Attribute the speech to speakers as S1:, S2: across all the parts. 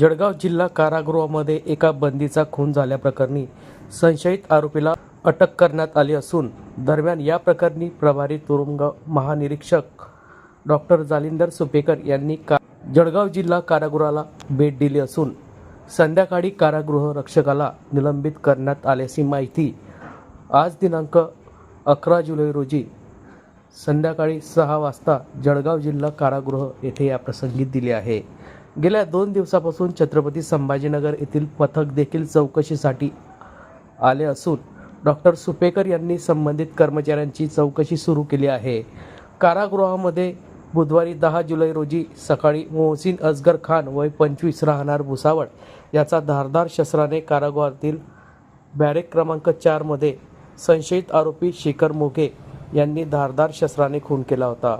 S1: जळगाव जिल्हा कारागृहामध्ये एका बंदीचा खून झाल्याप्रकरणी संशयित आरोपीला अटक करण्यात आली असून दरम्यान या प्रकरणी प्रभारी तुरुंग महानिरीक्षक डॉक्टर जालिंदर सुपेकर यांनी का जळगाव जिल्हा कारागृहाला भेट दिली असून संध्याकाळी कारागृह रक्षकाला निलंबित करण्यात आल्याची माहिती आज दिनांक अकरा जुलै रोजी संध्याकाळी सहा वाजता जळगाव जिल्हा कारागृह येथे या प्रसंगी दिली आहे. गेल्या दोन दिवसापासून छत्रपती संभाजीनगर येथील पथक देखील चौकशीसाठी आले असून डॉक्टर सुपेकर यांनी संबंधित कर्मचाऱ्यांची चौकशी सुरू केली आहे. कारागृहामध्ये बुधवारी दहा जुलै रोजी सकाळी मोहसिन अजगर खान वय पंचवीस राहणार भुसावळ याचा धारदार शस्त्राने कारागृहातील बॅरेक क्रमांक चारमध्ये संशयित आरोपी शेखर मोघे यांनी धारदार शस्त्राने खून केला होता.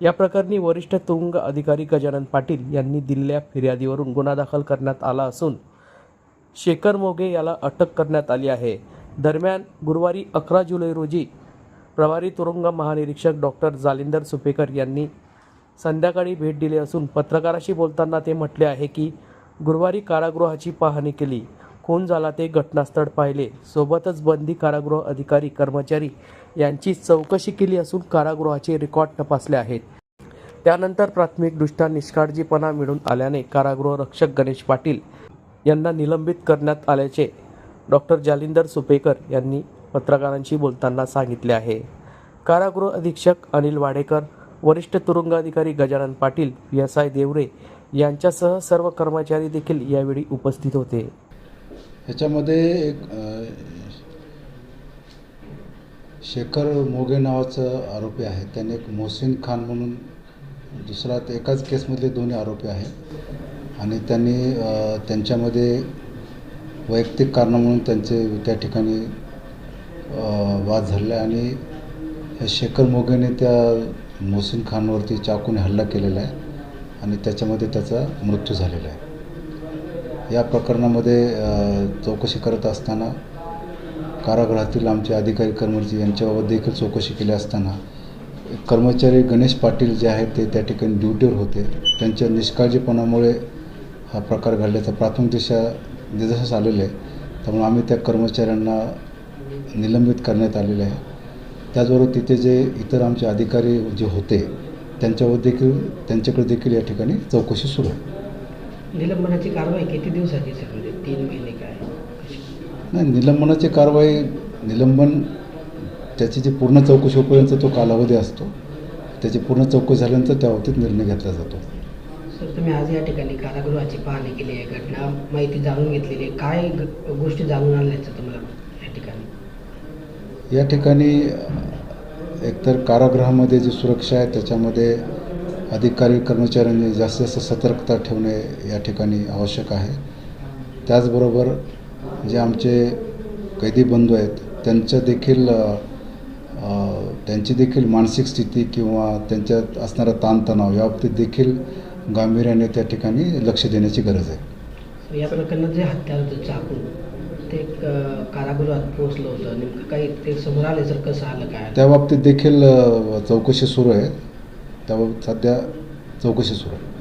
S1: या प्रकरणी वरिष्ठ तुरुंग अधिकारी गजानन पाटील यांनी दिलेल्या फिर्यादीवरून गुन्हा दाखल करण्यात आला असून शेखर मोगे याला अटक करण्यात आली आहे. दरम्यान गुरुवारी अकरा जुलै रोजी प्रभारी तुरुंग महानिरीक्षक डॉक्टर जालिंदर सुपेकर यांनी संध्याकाळी भेट दिली असून पत्रकाराशी बोलताना ते म्हटले आहे की गुरुवारी कारागृहाची पाहणी केली. खून झाला ते घटनास्थळ पाहिले. सोबतच बंदी कारागृह अधिकारी कर्मचारी यांची चौकशी केली असून कारागृहाचे रेकॉर्ड तपासले आहेत. त्यानंतर प्राथमिकदृष्ट्या निष्काळजीपणा मिळून आल्याने कारागृह रक्षक गणेश पाटील यांना निलंबित करण्यात आल्याचे डॉक्टर जालिंदर सुपेकर यांनी पत्रकारांशी बोलताना सांगितले आहे. कारागृह अधीक्षक अनिल वाडेकर वरिष्ठ तुरुंग अधिकारी Gajanan Patil P S I Deore यांच्यासह सर्व कर्मचारी देखील यावेळी उपस्थित होते.
S2: ह्याच्यामध्ये एक शेखर मोगे नावाचं आरोपी आहे. त्याने एक मोहसिन खान म्हणून दुसरा एकाच केसमधले दोन्ही आरोपी आहेत. आणि त्यांनी त्यांच्यामध्ये वैयक्तिक कारणं म्हणून त्यांचे त्या ठिकाणी वाद झाले आणि ह्या शेखर मोगेने त्या मोहसिन खानवरती चाकूने हल्ला केलेला आहे. आणि त्याच्यामध्ये त्याचा मृत्यू झालेला आहे. या प्रकरणामध्ये चौकशी करत असताना कारागृहातील आमचे अधिकारी कर्मचारी यांच्याबाबत देखील चौकशी केली असताना कर्मचारी गणेश पाटील जे आहेत ते त्या ठिकाणी ड्युटीवर होते. त्यांच्या निष्काळजीपणामुळे हा प्रकार घडल्याचा प्राथमिक दिशा निदर्शनास आलेलं आहे. त्यामुळे आम्ही त्या कर्मचाऱ्यांना निलंबित करण्यात आलेले आहे. त्याचबरोबर तिथे जे इतर आमचे अधिकारी जे होते त्यांच्यावर देखील त्यांच्याकडे देखील या ठिकाणी चौकशी सुरू आहे.
S3: निलंबनाची कारवाई किती दिवसाची सर म्हणजे तीन महिने काय?
S2: नाही निलंबनाची कारवाई निलंबन त्याची जी पूर्ण चौकशी होईपर्यंत तो कालावधी असतो. त्याची पूर्ण चौकशी झाल्यानंतर त्या बाबतीत निर्णय घेतला जातो.
S3: सर तुम्ही आज या ठिकाणी कारागृहाची पाहणी केली आहे घटना माहिती जाणून घेतलेली आहे. काय ग- गोष्टी जाणून आल्याचं तुम्हाला या ठिकाणी?
S2: या ठिकाणी एकतर कारागृहामध्ये जी सुरक्षा आहे त्याच्यामध्ये अधिकारी कर्मचाऱ्यांनी जास्तीत जास्त सतर्कता ठेवणे या ठिकाणी आवश्यक आहे. त्याचबरोबर जे आमचे कैदी बंधू आहेत त्यांचं देखील त्यांची देखील मानसिक स्थिती किंवा त्यांच्यात असणारा ताणतणाव याबाबतीत देखील गांभीर्याने त्या ठिकाणी लक्ष देण्याची गरज आहे.
S3: या प्रकरणात जे हत्यार होतं चाकून ते कारागृहात पोहोचलं होतं. नेमकं काही ते समोर आले सर कसं आलं काय
S2: त्या बाबतीत देखील चौकशी सुरू आहे. त्याबाबत सध्या चौकशी सुरू आहे.